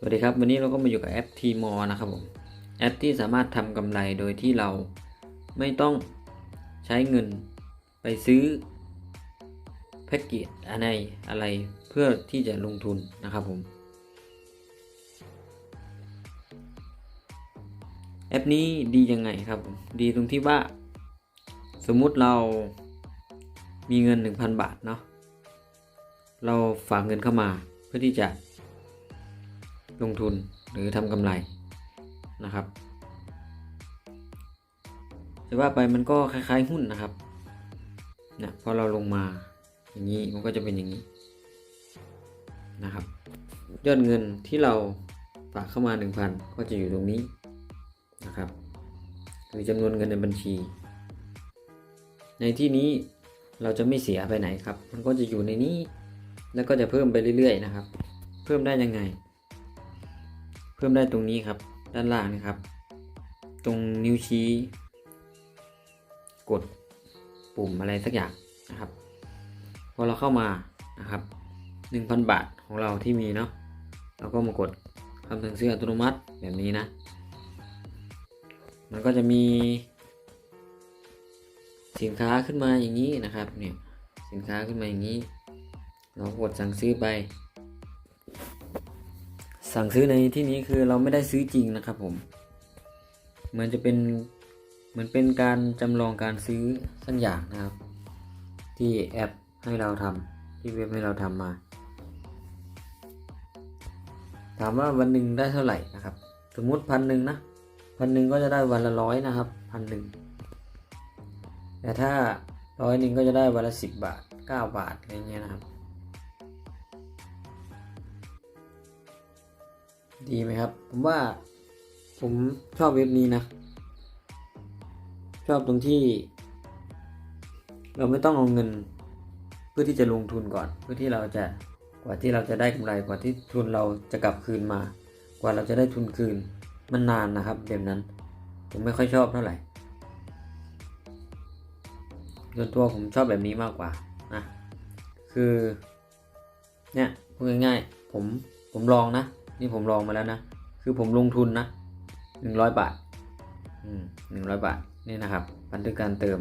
สวัสดีครับ วันนี้เราก็มาอยู่กับแอป t m o r นะครับผมแอปที่สามารถทำกำไรโดยที่เราไม่ต้องใช้เงินไปซื้อแพ็กเกจอะไรอะไรเพื่อที่จะลงทุนนะครับผม แอปนี้ดียังไงครับผมดีตรงที่ว่า สมมุติเรามีเงิน 1,000 บาทเนาะเราฝากเงินเข้ามาเพื่อที่จะ ลงทุนหรือทำกำไรนะครับแต่ว่าไปมันก็คล้ายๆหุ้นนะครับเนี่ยพอเราลงมาอย่างนี้มันก็จะเป็นอย่างนี้นะครับ ยอดเงินที่เราฝากเข้ามา 1,000 ก็จะอยู่ตรงนี้นะครับคือจำนวนเงินในบัญชี ในที่นี้เราจะไม่เสียไปไหนครับ มันก็จะอยู่ในนี้ แล้วก็จะเพิ่มไปเรื่อยๆนะครับ เพิ่มได้ยังไง เพิ่มได้ตรงนี้ครับ ด้านล่างนะครับ ตรงนิ้วชี้ กดปุ่มอะไรสักอย่างนะครับพอเราเข้ามานะครับ 1,000 บาทของเราที่มีเนาะเราก็มากดคำสั่งซื้ออัตโนมัติแบบนี้นะ มันก็จะมี สินค้าขึ้นมาอย่างนี้นะครับเนี่ยสินค้าขึ้นมาอย่างนี้ เรากดสั่งซื้อไป สั่งซื้อในที่นี้คือเราไม่ได้ซื้อจริงนะครับผมเหมือนจะเป็นเหมือนเป็นการจำลองการซื้อสักอย่างนะครับ ที่แอปให้เราทำที่เว็บให้เราทำมา ถามว่าวันหนึ่งได้เท่าไหร่นะครับ สมมุติพันหนึ่งนะพันหนึ่งก็จะได้วันละร้อยนะครับพันหนึ่งแต่ถ้าร้อยหนึ่งก็จะได้วันละสิบบาทเก้าบาทอะไรเงี้ยนะครับ ดีไหมครับ ผมว่าผมชอบเว็บนี้นะ ชอบตรงที่ เราไม่ต้องเอาเงิน เพื่อที่จะลงทุนก่อน เพื่อที่เราจะกว่าที่เราจะได้กำไรกว่าที่ทุนเราจะกลับคืนมา กว่าเราจะได้ทุนคืนมันนานนะครับแบบนั้น ผมไม่ค่อยชอบเท่าไหร่ส่วนตัวผมชอบแบบนี้มากกว่านะคือเนี่ยพูดง่ายๆผมผมลองนะ นี่ผมลองมาแล้วนะ คือผมลงทุนนะหนึ่งร้อยบาทอืมหนึ่งร้อยบาทนี่นะครับ บันทึกการเติม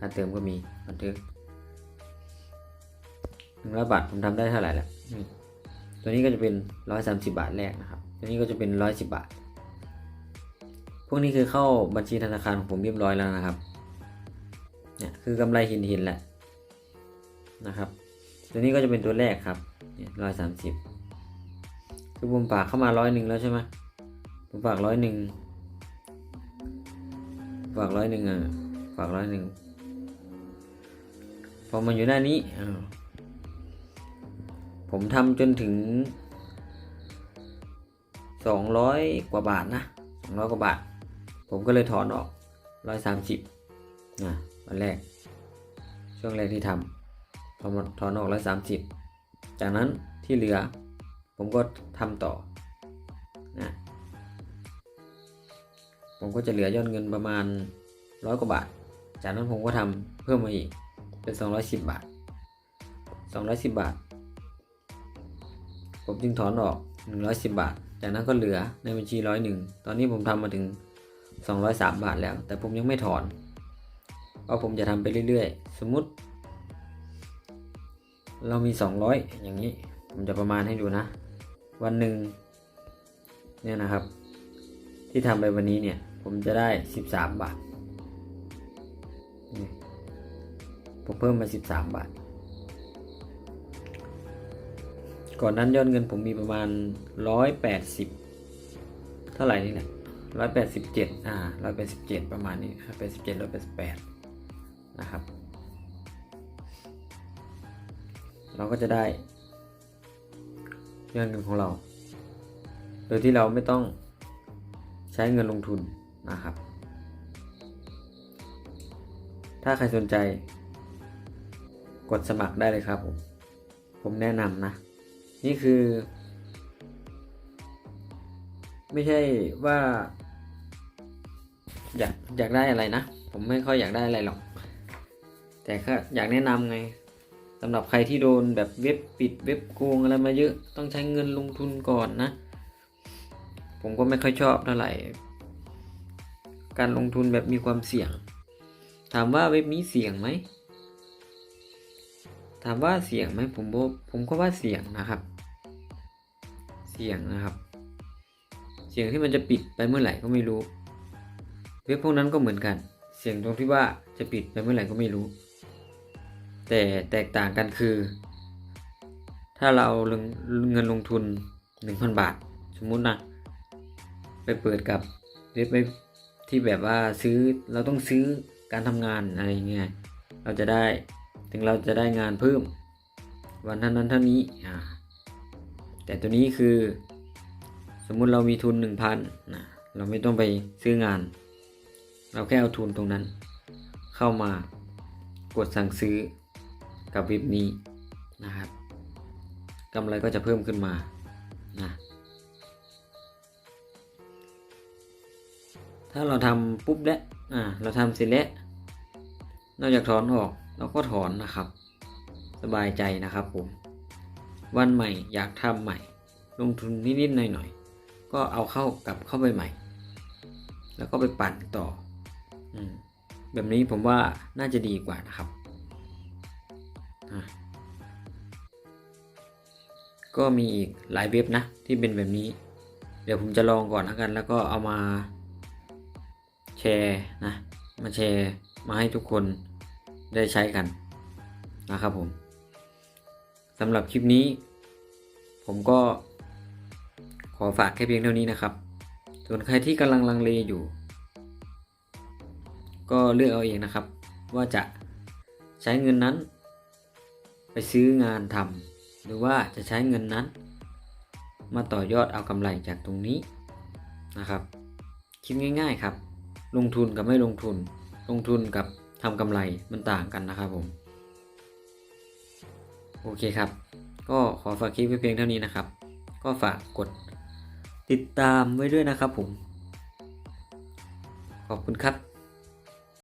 การเติมก็มีบันทึกหนึ่งร้อยบาทผมทำได้เท่าไหร่ละตัวนี้ก็จะเป็นร้อยสามสิบาทแรกนะครับ ตัวนี้ก็จะเป็นร้อยสิบาท พวกนี้คือเข้าบัญชีธนาคารของผมเรียบร้อยแล้วนะครับ เนี่ยคือกำไรหินหินแหละนะครับ ตัวนี้ก็จะเป็นตัวแรกครับเนี่ยร้อยสามสิบ คือผมฝากเข้ามาร้อยหนึ่งแล้วใช่ไหมผมฝากร้อยหนึ่งฝากร้อยหนึ่งอะฝากร้อยหนึ่งพอมันอยู่หน้านี้ผมทำจนถึงสองร้อยกว่าบาทนะสองร้อยกว่าบาท ผมก็เลยถอนออกร้อยสามสิบนะวันแรก ช่วงแรกที่ทำพอมาถอนออกร้อยสามสิบจากนั้นที่เหลือ ผมก็ทำต่อนะผมก็จะเหลือยอดเงินประมาณร้อยกว่าบาท จากนั้นผมก็ทำเพิ่มมาอีกเป็น 210 บาท 210 บาท ผมจึงถอนออก 110 บาท จากนั้นก็เหลือในบัญชีร้อยหนึ่งตอนนี้ผมทำมาถึง 203 บาทแล้ว แต่ผมยังไม่ถอนเพราะผมจะทำไปเรื่อยๆ สมมุติ เรามี 200 อย่างนี้ ผมจะประมาณให้ดูนะ วันหนึ่งเนี่ยนะครับ ที่ทำไปวันนี้เนี่ย ผมจะได้ 13 บาทผมเพิ่มมา 13 บาท ก่อนนั้นยอดเงินผมมีประมาณ 180 เท่าไหร่นี่แหละ187 อ่า 187 ประมาณนี้ 187 188 นะครับ เราก็จะได้ ยอดเงินของเรา โดยที่เราไม่ต้องใช้เงินลงทุนนะครับ ถ้าใครสนใจ กดสมัครได้เลยครับผม ผมแนะนำนะ นี่คือ ไม่ใช่ว่า อยากอยากได้อะไรนะ ผมไม่ค่อยอยากได้อะไรหรอก แต่ก็อยากแนะนำไง สำหรับใครที่โดนแบบเว็บปิดเว็บโกงอะไรมาเยอะต้องใช้เงินลงทุนก่อนนะ ผมก็ไม่ค่อยชอบเท่าไหร่ การลงทุนแบบมีความเสี่ยง ถามว่าเว็บนี้เสี่ยงไหม ถามว่าเสี่ยงไหมผมบอกผมก็ว่าเสี่ยงนะครับ เสี่ยงนะครับ เสี่ยงที่มันจะปิดไปเมื่อไหร่ก็ไม่รู้ เว็บพวกนั้นก็เหมือนกัน เสี่ยงตรงที่ว่าจะปิดไปเมื่อไหร่ก็ไม่รู้ แต่แตกต่างกันคือ ถ้าเราเอาเงินเงินลงทุน 1,000 บาท สมมุตินะ ไปเปิดกับเว็บไม่ที่แบบว่าซื้อเราต้องซื้อการทำงานอะไรเงี้ยเราจะได้ถึงเราจะได้งานเพิ่ม วันเท่านั้นเท่านี้อ่าแต่ตัวนี้คือ สมมุติเรามีทุน 1,000นะเราไม่ต้องไปซื้องาน เราแค่เอาทุนตรงนั้น เข้ามากดสั่งซื้อ กับว็บนี้นะครับกำไรก็จะเพิ่มขึ้นมานะถ้าเราทำปุ๊บแล้วอ่าเราทำเสร็จแล้วนอกจากถอนออกเราก็ถอนนะครับ สบายใจนะครับผม วันใหม่อยากทำใหม่ ลงทุนนิดๆหน่อยๆก็เอาเข้ากลับเข้าไปใหม่ แล้วก็ไปปั่นต่ออแบบนี้ผมว่าน่าจะดีกว่านะครับ ก็มีอีกหลายเว็บนะที่เป็นแบบนี้ เดี๋ยวผมจะลองก่อนแล้วกัน แล้วก็เอามาแชร์นะมาแชร์มาให้ทุกคนได้ใช้กันนะครับผมสำหรับคลิปนี้ ผมก็ขอฝากแค่เพียงเท่านี้นะครับ ส่วนใครที่กำลังลังเลอยู่ ก็เลือกเอาเองนะครับ ว่าจะใช้เงินนั้น ซื้องานทำหรือว่าจะใช้เงินนั้น มาต่อยอดเอากำไรจากตรงนี้นะครับ คิดง่าย ๆครับ ลงทุนกับไม่ลงทุน ลงทุนกับทำกำไรมันต่างกันนะครับผมโอเคครับ ก็ขอฝากคลิปไว้เพียงเท่านี้นะครับ ก็ฝากกดติดตามไว้ด้วยนะครับผม ขอบคุณครับ